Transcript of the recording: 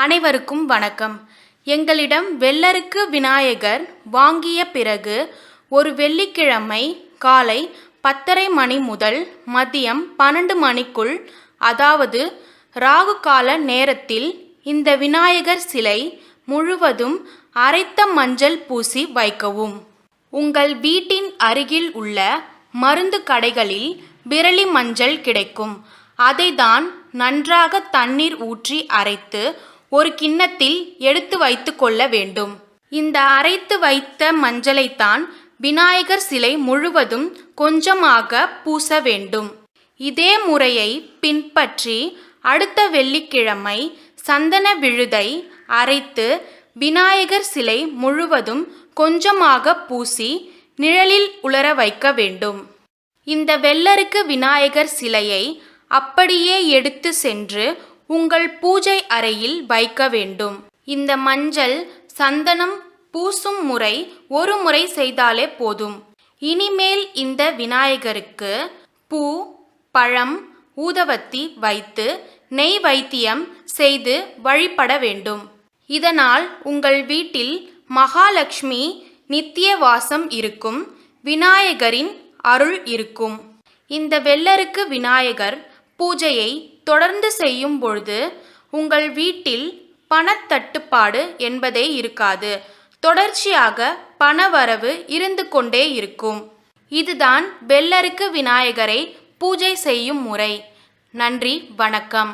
அனைவருக்கும் வணக்கம். எங்களிடம் வெள்ளருக்கு விநாயகர் வாங்கிய பிறகு ஒரு வெள்ளிக்கிழமை காலை பத்தரை மணி முதல் மதியம் பன்னெண்டு மணிக்குள் அதாவது ராகு கால நேரத்தில் இந்த விநாயகர் சிலை முழுவதும் அரைத்த மஞ்சள் பூசி வைக்கவும். உங்கள் வீட்டின் அருகில் உள்ள மருந்து கடைகளில் விரலி மஞ்சள் கிடைக்கும். அதைதான் நன்றாக தண்ணீர் ஊற்றி அரைத்து ஒரு கிண்ணத்தில் எடுத்து வைத்து கொள்ள வேண்டும். இந்த அரைத்து வைத்த மஞ்சளைத்தான் விநாயகர் சிலை முழுவதும் கொஞ்சமாக பூச வேண்டும். இதே முறையை பின்பற்றி அடுத்த வெள்ளிக்கிழமை சந்தன விழுதை அரைத்து விநாயகர் சிலை முழுவதும் கொஞ்சமாக பூசி நிழலில் உலர வைக்க வேண்டும். இந்த வெள்ளருக்கு விநாயகர் சிலையை அப்படியே எடுத்து சென்று உங்கள் பூஜை அறையில் வைக்க வேண்டும். இந்த மஞ்சள் சந்தனம் பூசும் முறை ஒரு முறை செய்தாலே போதும். இனிமேல் இந்த விநாயகருக்கு பூ பழம் ஊதவத்தி வைத்து நெய் வைத்தியம் செய்து வழிபட வேண்டும். இதனால் உங்கள் வீட்டில் மகாலட்சுமி நித்திய வாசம் இருக்கும் விநாயகரின் அருள் இருக்கும். இந்த வெள்ளருக்கு விநாயகர் பூஜையை தொடர்ந்து செய்யும் பொழுது உங்கள் வீட்டில் பணத்தட்டுப்பாடு என்பதே இருக்காது. தொடர்ச்சியாக பணவரவு இருந்து கொண்டே இருக்கும். இதுதான் வெள்ளருக்கு விநாயகரை பூஜை செய்யும் முறை. நன்றி வணக்கம்.